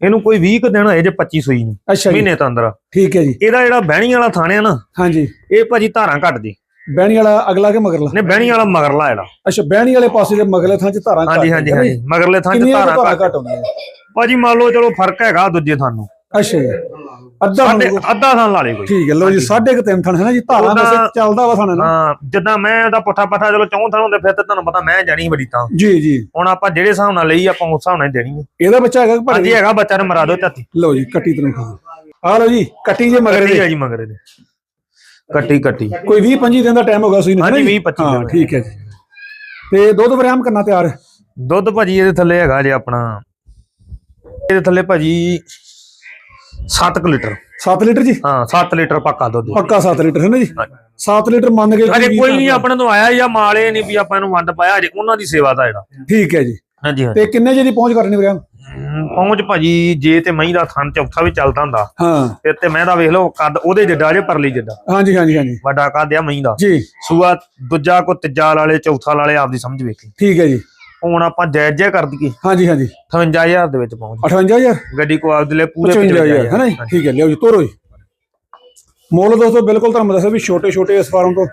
ਇਹਨੂੰ ਕੋਈ 20 ਕੁ ਦਿਨ ਹੋਏ ਜੇ 25 ਸੂਈ ਨੂੰ ਅੱਛਾ ਜੀ। ਮਹੀਨੇ ਤੋਂ ਅੰਦਰ। ਠੀਕ ਹੈ ਜੀ। ਇਹਦਾ ਜਿਹੜਾ ਬਹਿਣੀ ਵਾਲਾ ਥਾਣੇ ਆ ਨਾ ਹਾਂਜੀ। ਇਹ ਭਾਜੀ ਧਾਰਾਂ ਘੱਟ ਜੀ ਬਹਿਣੀ ਵਾਲਾ ਅਗਲਾ ਕੇ ਮਗਰਲਾ? ਨੇ ਬਹਿਣੀ ਵਾਲਾ ਮਗਰਲਾ ਜਿਹੜਾ ਅੱਛਾ ਬਹਿਣੀ ਵਾਲੇ ਪਾਸੇ ਦੇ ਮਗਲੇ ਥਾਂ ਚ ਧਾਰਾਂ ਹਾਂਜੀ ਹਾਂਜੀ ਹਾਂਜੀ। ਮਗਰਲੇ ਥਾਂ 'ਚ ਧਾਰਾਂ ਘੱਟ ਘੱਟ ਹੁੰਦੀਆਂ ਭਾਜੀ ਮੰਨ ਲਓ ਚਲੋ ਫ਼ਰਕ ਹੈਗਾ ਦੂਜੇ ਥਾਂ ਨੂੰ। ਅੱਛਾ ਜੀ। ਅੱਧਾ ਸਾਡੇ ਅੱਧਾ ਥਾਂ ਲਾ ਲੇ ਕੋਈ। ਠੀਕ ਹੈ ਲਓ ਜੀ ਸਾਢੇ ਕੁ ਤਿੰਨ ਥਣ ਹੈ ਨਾ ਜੀ ਧਾਰਾਂ ਵੈਸੇ ਚੱਲਦਾ ਵਾ ਥਾਣਾ ਨਾ। ਹਾਂ ਜਿੱਦਾਂ ਮੈਂ ਉਹਦਾ ਪੁੱਠਾ ਪੱਠਾ ਚਲੋ ਚੌਂ ਥਾਂ ਹੁੰਦੇ ਫਿਰ ਤੇ ਤੁਹਾਨੂੰ ਪਤਾ ਮੈਂ ਜਾਣੀ ਬੜੀ ਤਾਂ। ਜੀ ਜੀ। ਹੁਣ ਆਪਾਂ ਜਿਹੜੇ ਹਿਸਾਬ ਨਾਲ ਲਈ ਆਪਾਂ ਉਸ ਹਿਸਾਬ ਨਾਲ ਦੇਣੀ ਹੈ। ਇਹਦਾ ਬੱਚਾ ਹੈਗਾ ਕਿ ਹਾਂਜੀ ਭਾਜੀ ਹੈਗਾ ਬੱਚਾ ਨੇ ਮਰਾ ਦਿਓ ਝਾਤੀ। ਲਓ ਜੀ ਕੱਟੀ ਤੈਨੂੰ ਖਾ। ਆ ਲਓ ਜੀ ਕੱਟੀ ਜੇ ਮਗਰ ਦੇ ਜੀ ਮਗਰੇ ਦੇ ਕੱਟੀ ਕੱਟੀ। ਕੋਈ 20 25 ਦਿਨ ਦਾ ਟਾਈਮ ਹੋਗਾ ਸੂਈ ਨੂੰ ਹਾਂਜੀ, ਜੀ? 20 25 ਹਾਂ। ਠੀਕ ਹੈ ਜੀ। ਤੇ ਦੁੱਧ ਵਰਿਆਮ ਕਰਨਾ ਤਿਆਰ ਹੈ? ਦੁੱਧ ਭਾਜੀ ਇਹਦੇ ਥੱਲੇ ਹੈਗਾ ਜੇ ਆਪਣਾ। ਇਹਦੇ ਥੱਲੇ ਭਾਜੀ 7 ਲੀਟਰ। 7 ਲੀਟਰ ਜੀ? ਹਾਂ 7 ਲੀਟਰ ਪੱਕਾ ਦੁੱਧ ਪੱਕਾ 7 ਲੀਟਰ ਹੈ ਨਾ ਜੀ? ਹਾਂਜੀ। 7 ਲੀਟਰ ਮੰਨ ਕੇ ਅਜੇ ਕੋਈ ਨਹੀਂ ਆਪਣੇ ਤੋਂ ਆਇਆ ਜਾਂ ਮਾਲੇ ਨਹੀਂ ਵੀ ਆਪਾਂ ਇਹਨੂੰ ਵੰਡ ਪਾਇਆ ਅਜੇ ਉਹਨਾਂ ਦੀ ਸੇਵਾ ਦਾ ਜਿਹੜਾ। ਠੀਕ ਹੈ ਜੀ। ਹਾਂਜੀ ਤੇ ਕਿੰਨੇ ਜੇ ਦੀ ਪਹੁੰਚ ਕਰਨੀ ਹਮ, ਪਹੁੰਚ ਭਾਜੀ ਜੇ ਤੇ ਮਹੀਂ ਦਾ ਥਣ ਚੌਥਾ ਵੀ ਚੱਲਦਾ ਹੁੰਦਾ। ਹਾਂ। ਫਿਰ ਤੇ ਮੈਂ ਦਾ ਵੇਖ ਲਓ ਕੱਦ ਉਹਦੇ ਜਿੱਡਾ ਜੇ ਪਰਲੀ ਜਿੱਡਾ। ਹਾਂਜੀ ਹਾਂਜੀ ਹਾਂਜੀ। ਵੱਡਾ ਕੱਦ ਆ ਮਹੀਂ ਦਾ। ਜੀ। ਸੂਆ ਦੂਜਾ ਕੋ ਤੀਜਾ ਵਾਲੇ ਚੌਥਾ ਵਾਲੇ ਆਪਦੀ ਸਮਝ ਵੇਖੀ। ਠੀਕ ਹੈ ਜੀ। ਹੁਣ ਆਪਾਂ ਜਾਇਜ਼ ਜਿਹਾ ਕਰ ਦਈਏ। ਹਾਂਜੀ ਹਾਂਜੀ। 58000 ਦੇ ਵਿੱਚ ਪਹੁੰਚ 58000 ਗੱਡੀ ਕੋ ਆਪਦੇ ਲਈ ਪੂਰੇ 55000 ਹੈ ਨਾ ਜੀ? ਹਾਂਜੀ। ਠੀਕ ਹੈ ਲਿਓ ਜੀ ਤੋਰੋ ਜੀ। ਮੁੱਲ ਦੋਸਤੋ ਬਿਲਕੁਲ ਤੁਹਾਨੂੰ ਦੱਸਿਆ ਵੀ ਛੋਟੇ ਛੋਟੇ ਇਸ ਫਾਰਮ ਤੋਂ।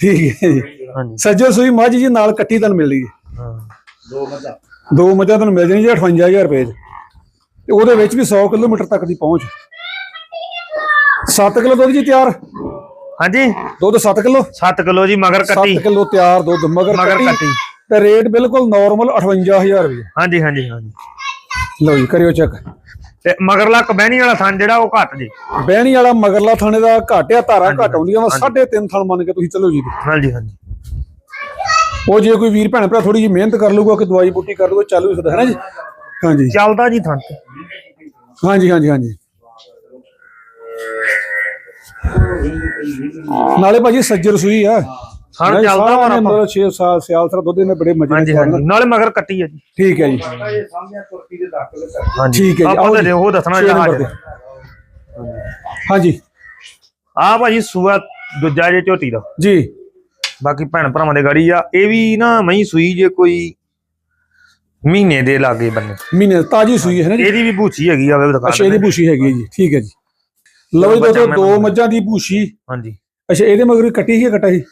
ਠੀਕ ਹੈ ਜੀ। ਹਾਂਜੀ। ਸੱਜੇ ਸੂਈ ਮੱਝ ਜੀ ਨਾਲ ਕੱਟੀ ਤੁਹਾਨੂੰ ਮਿਲ ਰਹੀ ਹੈ। ਹਾਂ। ਦੋ ਮੱਝਾਂ। ਦੋ ਮੱਝਾਂ ਤੁਹਾਨੂੰ ਮਿਲ ਜਾਣੀ ਜੀ 58000 ਰੁਪਏ 'ਚ। ਤੇ ਉਹਦੇ ਵਿੱਚ ਵੀ 100 ਕਿਲੋਮੀਟਰ ਤੱਕ ਦੀ ਪਹੁੰਚ। 7 ਕਿਲੋ ਦੁੱਧ ਜੀ ਤਿਆਰ? ਹਾਂਜੀ। ਦੁੱਧ 7 ਕਿਲੋ? 7 ਕਿਲੋ ਜੀ ਮਗਰ ਕੱਟੀ। 7 ਕਿਲੋ ਤਿਆਰ ਦੁੱਧ ਮਗਰ ਕੱਟੀ। ਤੇ ਰੇਟ ਬਿਲਕੁਲ ਨਾਰਮਲ 58000 ਰੁਪਏ। ਹਾਂਜੀ ਹਾਂਜੀ ਹਾਂਜੀ। ਲਓ ਜੀ ਕਰਿਓ ਚੈੱਕ ਤੇ ਮਗਰਲਾ ਕਬੈਣੀ ਵਾਲਾ ਥਣ ਜਿਹੜਾ ਉਹ ਘੱਟ ਜੀ। ਬਹਿਣੀ ਵਾਲਾ ਮਗਰਲਾ ਥਾਣੇ ਦਾ ਘਾਟਿਆ ਧਾਰਾ ਘਟ ਆਉਂਦੀਆਂ ਵਾ 3.5 ਥਣ ਮੰਨ ਕੇ ਤੁਸੀਂ ਚਲੋ ਜੀ। ਹਾਂਜੀ ਹਾਂਜੀ। ਉਹ ਜੇ ਕੋਈ ਵੀਰ ਭੈਣ ਭਰਾ ਥੋੜੀ ਜਿਹੀ ਮਿਹਨਤ ਕਰ ਲੂਗਾ ਕਿ ਦਵਾਈ ਬੂਟੀ ਕਰ ਲੂਗਾ ਚੱਲ ਵੀ ਸਕਦਾ ਹੈ ਨਾ ਜੀ? ਹਾਂਜੀ। ਚੱਲਦਾ ਜੀ ਥਣ ਤੇ। ਹਾਂਜੀ ਹਾਂਜੀ ਹਾਂਜੀ। ਨਾਲੇ ਭਾਜੀ ਸੱਜਰ ਸੂਈ ਆ। ਥਣ ਚੱਲਦਾ ਪਰ ਆਪਾਂ। 6 ਸਾਲ ਸਿਆਲ ਸਰ ਦੁੱਧ ਨੇ ਬੜੇ ਮਜ਼ੇ ਨਾਲ ਹਾਂਜੀ ਨਾਲੇ ਮਗਰ ਕੱਟੀ ਹੈ ਜੀ। ਠੀਕ ਹੈ ਜੀ। ਇਹ ਸਾਹਮਣੇ ਤੁਰਕੀ ਦੇ ਦਾਖਲ ਕਰ ਹਾਂਜੀ। ਠੀਕ ਹੈ ਜੀ, ਆਪਾਂ ਆਓ ਤੇ। ਉਹ ਦੱਸਣਾ ਛੇ ਨੰਬਰ ਤੇ। ਹਾਂਜੀ। ਆ ਭਾਜੀ ਸੂਆ ਦੂਜਾ ਜੇ ਝੋਟੀ ਦਾ। ਜੀ। ਬਾਕੀ ਭੈਣ ਭਰਾਵਾਂ ਦੇ ਗਾੜੀ ਆ। ਇਹ ਵੀ ਨਾ ਮਈ ਸੂਈ ਜੇ ਕੋਈ ਮਹੀਨੇ ਦੇ ਲਾਗੇ ਬੰਨੇ। ਮਹੀਨੇ ਤਾਜੀ ਸੂਈ ਹੈ ਨਾ ਜੀ? ਇਹਦੀ ਵੀ ਭੂਚੀ ਹੈਗੀ ਆਵੇ ਦਿਖਾ ਅੱਛਾ ਇਹਦੀ ਦਿੰਦੇ। ਭੂਸ਼ੀ ਹੈਗੀ ਹੈ ਜੀ। ਠੀਕ ਹੈ ਜੀ। ਲਓ ਜੀ ਦੋ ਦੋਸਤੋ ਮੱਝਾਂ ਦੋ ਮੈਂ- ਮੱਝਾਂ ਦੀ ਭੂਸ਼ੀ। ਹਾਂਜੀ। ਅੱਛਾ ਇਹਦੇ ਮਗਰ ਕੱਟੀ ਸੀ ਜਾਂ ਕਟਾ ਸੀ?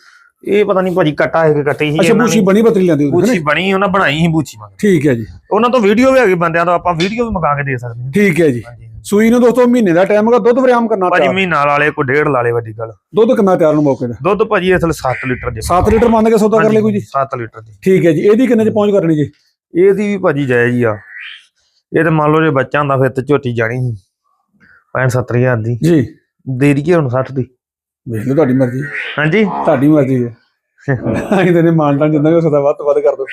ਇਹ ਪਤਾ ਨਹੀਂ ਭਾਜੀ ਕੱਟਾ ਹੈ ਕਿ ਕੱਟੀ ਸੀ ਅੱਛਾ ਇਹਨਾਂ ਨੇ। ਬਣੀ ਬਤਰੀ ਲੈਂਦੀ ਉਹਦੀ ਨਾ? ਬਣੀ ਉਹਨਾਂ ਬਣਾਈ ਸੀ ਭੂਚੀ ਮਗਰ। ਠੀਕ ਹੈ ਜੀ। ਉਹਨਾਂ ਤੋਂ ਵੀਡੀਓ ਵੀ ਹੈਗੀ ਬੰਦਿਆਂ ਤੋਂ ਆਪਾਂ ਵੀਡੀਓ ਵੀ ਮੰਗਾ ਕੇ ਦੇ ਸਕਦੇ ਹਾਂ। ਠੀਕ ਹੈ ਜੀ। ਹਾਂਜੀ ਸੂਈ ਨੂੰ ਦੋਸਤੋ ਮਹੀਨੇ ਦਾ ਟਾਈਮ ਹੈਗਾ ਦੁੱਧ ਵਰਿਆਮ ਕਰਨਾ ਭਾਜੀ ਤਿਆਰ। ਮਹੀਨਾ ਵਾਲੇ ਕੋ ਡੇਢ ਲਾਲੇ ਵੱਡੀ ਗੱਲ। ਦੁੱਧ ਕਿੰਨਾ ਤਿਆਰ ਨੂੰ ਮੌਕੇ ਦਾ ਦੁੱਧ ਭਾਜੀ ਅਸਲ 7 ਲੀਟਰ ਦੇ। 7 ਲੀਟਰ ਮੰਨ ਕੇ ਸੌਦਾ ਕਰ ਲੈ ਕੋਈ ਜੀ? 7 ਲੀਟਰ ਦੀ। ਠੀਕ ਹੈ ਜੀ। ਇਹਦੀ ਕਿੰਨੇ ਚ ਪਹੁੰਚ ਕਰਨੀ ਜੀ? ਇਹਦੀ ਵੀ ਭਾਜੀ ਜਾਇਜ਼ ਹੀ ਆ। ਇਹ ਤੇ ਮੰਨ ਲਓ ਜੇ ਬੱਚਾ ਹੁੰਦਾ ਫਿਰ ਤੇ ਝੋਟੀ ਜਾਣੀ ਸੀ। 65 ਹਜ਼ਾਰ ਦੀ। ਜੀ। ਦੇ ਦਈਏ ਹੁਣ 60 ਦੀ। ਵੇਖ ਲਓ ਤੁਹਾਡੀ ਮਰਜ਼ੀ। ਹਾਂਜੀ। ਤੁਹਾਡੀ ਮਰਜ਼ੀ ਹੈ। ਅਸੀਂ ਤੇ ਮਾਨਤਾਂ ਜਿੰਨਾ ਵੀ ਹੋ ਸਕਦਾ ਵੱਧ ਤੋਂ ਵੱਧ ਕਰ ਦੋ।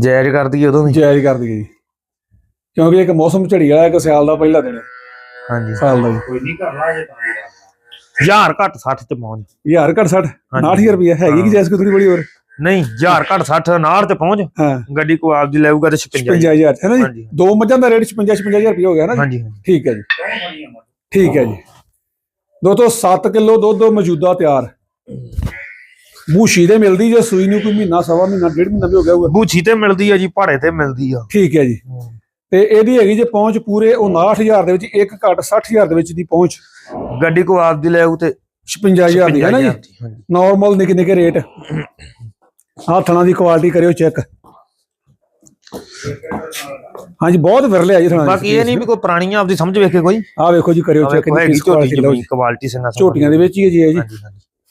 ਜਾਇਜ਼ ਕਰ ਦਈਏ ਉਦੋਂ ਵੀ। ਜਾਇਜ਼ ਕਰ ਦਈਏ ਜੀ। ਕਿਉਂਕਿ ਇੱਕ ਮੌਸਮ ਝੜੀ ਵਾਲਾ ਇੱਕ ਸਿਆਲ ਦਾ ਪਹਿਲਾ ਦਿਨ ਹੈ, ਹਾਂਜੀ। ਸਾਲ ਦਾ ਕੋਈ ਨਹੀਂ ਕਰਨਾ ਜੇ ਤਾਂ ਹਜ਼ਾਰ ਘੱਟ 60 ਚ ਪਹੁੰਚ। ਹਜ਼ਾਰ ਘੱਟ 60 60000 ਰੁਪਏ ਹੈਗੀ ਕਿ ਜੈਸ ਕੋ ਥੋੜੀ ਬੜੀ ਹੋਰ? ਨਹੀਂ ਹਜ਼ਾਰ ਘੱਟ 60 ਨਾੜ ਤੇ ਪਹੁੰਚ। ਹਾਂ। ਗੱਡੀ ਕੋ ਆਪਦੀ ਲੈਊਗਾ ਤੇ 56 55000 ਹੈ ਨਾ। ਜੀ? ਦੋ ਮੱਝਾਂ ਦਾ ਰੇਟ 56 56000 ਰੁਪਏ ਹੋ ਗਿਆ ਨਾ ਜੀ। ਠੀਕ ਹੈ ਜੀ। ਠੀਕ ਹੈ ਜੀ। ਦੋਸਤੋ 7 ਕਿਲੋ ਦੁੱਧ ਮੌਜੂਦਾ ਤਿਆਰ। ਬੂਸ਼ੀ ਦੇ ਮਿਲਦੀ ਜੇ ਸੂਈ ਨੂੰ ਕੋਈ ਮਹੀਨਾ ਸਵਾ ਮਹੀਨਾ ਡੇਢ ਮਹੀਨਾ ਵੀ ਹੋ ਗਿਆ ਹੋਊਗਾ। ਬੂਛੀ ਤੇ ਮਿਲਦੀ ਆ ਜੀ ਪਹਾੜੇ ਤੇ ਮਿਲਦੀ ਆ। ਠੀਕ ਹੈ ਜੀ। ਤੇ ਇਹਦੀ ਹੈਗੀ ਜੇ ਪਹੁੰਚ ਪੂਰੇ 59000 ਦੇ ਵਿੱਚ ਇੱਕ ਘੱਟ 60000 ਦੇ ਵਿੱਚ ਦੀ ਪਹੁੰਚ। ਗੱਡੀ ਕੋ ਆਪਦੀ ਲੈਊ ਤੇ 56000 ਦੀ ਹੈ ਨਾ ਜੀ। 55,000 ਦੀ, ਹਾਂਜੀ। ਨਾਰਮਲ ਨਿੱਕੇ ਨਿੱਕੇ ਰੇਟ। ਹੱਥਾਂ ਦੀ ਕੁਆਲਿਟੀ ਕਰਿਓ ਚੈੱਕ ਹਾਂਜੀ ਬਹੁਤ ਵਿਰਲੇ ਆ ਜੀ ਥਣਾ ਬਾਕੀ ਇਹ ਨਹੀਂ ਵੀ ਕੋਈ ਪੁਰਾਣੀਆਂ ਆਪਦੀ ਸਮਝ ਵੇਖੇ ਕੋਈ। ਆ ਵੇਖੋ ਜੀ ਕਰਿਓ ਚੈੱਕ ਕਿੰਨੀ ਕੁਆਲਿਟੀ ਲਓ ਕੁਆਲਿਟੀ ਸੰਗਾ ਝੋਟੀਆਂ ਦੇ ਵਿੱਚ ਹੀ ਹੈ ਜੀ ਇਹ। ਜੀ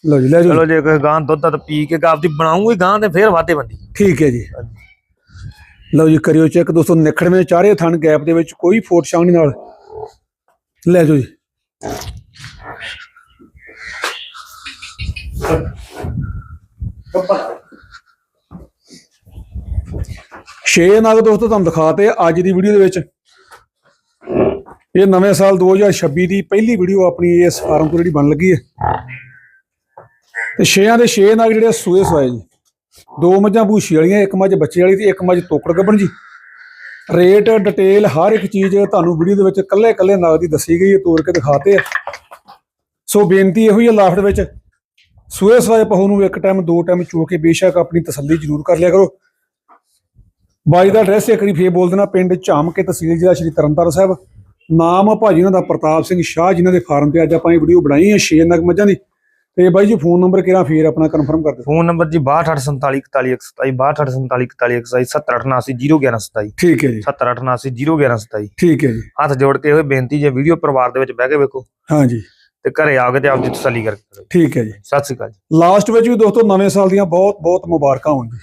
ਲਓ ਜੀ ਲੈ ਜੀ। ਚਲੋ ਜੇ ਕੋਈ ਗਾਂ ਦੁੱਧ ਤਾਂ ਪੀ ਕੇ ਆਪਦੀ ਬਣਾਉਂਗੀ ਗਾਂ ਤੇ ਫੇਰ ਵਾਧੇ ਬੰਦੀ। ਠੀਕ ਹੈ ਜੀ। ਲਓ ਜੀ ਕਰਿਓ ਚੈੱਕ ਦੋਸਤੋ ਨਿਖੜਵੇਂ ਚਾਰੇ ਥਣ ਗੈਪ ਦੇ ਵਿੱਚ ਕੋਈ ਫੋਟ ਸ਼ਾਂਗ ਨਾਲ। ਲੈ ਜਾਓ ਜੀ। ਗੱਪਾ 6 ਨਗ ਦੋਸਤੋ ਤੁਹਾਨੂੰ ਦਿਖਾਤੇ ਅੱਜ ਦੀ ਵੀਡੀਓ ਦੇ ਵਿੱਚ। ਇਹ ਨਵੇਂ ਸਾਲ 2026 ਦੀ ਪਹਿਲੀ ਵੀਡੀਓ ਆਪਣੀ ਇਸ ਫਾਰਮ ਤੋਂ ਜਿਹੜੀ ਬਣ ਲੱਗੀ ਹੈ। ਤੇ 6ਾਂ ਦੇ 6 ਨਗ ਜਿਹੜੇ ਸੂਏ ਸਵਾਏ ਜੀ। ਦੋ ਮੱਝਾਂ ਬੂਸ਼ੀ ਵਾਲੀਆਂ, ਇੱਕ ਮੱਝ ਬੱਚੇ ਵਾਲੀ ਤੇ ਇੱਕ ਮੱਝ ਤੋਕੜ ਗੱਭਣ ਜੀ। ਰੇਟ, ਡਿਟੇਲ, ਹਰ ਇੱਕ ਚੀਜ਼ ਤੁਹਾਨੂੰ ਵੀਡੀਓ ਦੇ ਵਿੱਚ ਕੱਲੇ ਕੱਲੇ ਨਗ ਦੀ ਦੱਸੀ ਗਈ ਹੈ, ਤੋਰ ਕੇ ਦਿਖਾਤੇ ਸੋ ਬੇਨਤੀ ਇਹੋ ਹੀ ਹੈ ਲਾਸਟ ਵਿੱਚ, ਸੂਏ ਸਵਾਏ ਪਹੁ ਨੂੰ ਇੱਕ ਟਾਈਮ ਦੋ ਟਾਈਮ ਚੋ ਕੇ ਬੇਸ਼ੱਕ ਆਪਣੀ ਤਸੱਲੀ ਜ਼ਰੂਰ ਕਰ ਲਿਆ ਕਰੋ। ਬਾਈ ਦਾ ਐਡਰੈਸ ਇੱਕ ਵਾਰੀ ਫੇਰ ਬੋਲ ਦੇਣਾ ਪਿੰਡ ਝਾਮ ਕੇ ਤਹਿਸੀਲ ਜ਼ਿਲ੍ਹਾ ਸ਼੍ਰੀ ਤਰਨਤਾਰਨ ਸਾਹਿਬ। ਨਾਮ ਭਾਜੀ ਉਹਨਾਂ ਦਾ ਪ੍ਰਤਾਪ ਸਿੰਘ ਸ਼ਾਹ ਜਿਨ੍ਹਾਂ ਦੇ ਫਾਰਮ ਤੇ ਅੱਜ ਆਪਾਂ ਇਹ ਵੀਡੀਓ ਬਣਾਈ ਹੈ ਛੇ ਨਗ ਮੱਝਾਂ ਦੀ। ਤੇ ਬਾਈ ਜੀ ਫੋਨ ਨੰਬਰ ਕਿਹੜਾ ਫੇਰ ਆਪਣਾ ਕਨਫਰਮ ਕਰ ਦਿਓ। ਫੋਨ ਨੰਬਰ ਜੀ 6247414127 6248471127 ਠੀਕ ਹੈ ਜੀ। 7088011127 ਠੀਕ ਹੈ ਜੀ। ਹੱਥ ਜੋੜ ਕੇ ਇਹ ਬੇਨਤੀ ਜੇ ਵੀਡੀਓ ਪਰਿਵਾਰ ਦੇ ਵਿੱਚ ਬਹਿ ਕੇ ਵੇਖੋ। ਹਾਂਜੀ ਤੇ ਘਰੇ ਆ ਕੇ ਤੇ ਆਪਦੀ ਤਸੱਲੀ ਕਰਕੇ। ਕਰੋ ਠੀਕ ਹੈ ਜੀ। ਸਤਿ ਸ਼੍ਰੀ ਅਕਾਲ ਜੀ। ਲਾਸਟ ਵਿੱਚ ਵੀ ਦੋਸਤੋ ਨਵੇਂ ਸਾਲ ਦੀਆਂ ਬਹੁਤ ਬਹੁਤ ਮੁਬਾਰਕਾਂ ਹੋਣ ਜੀ।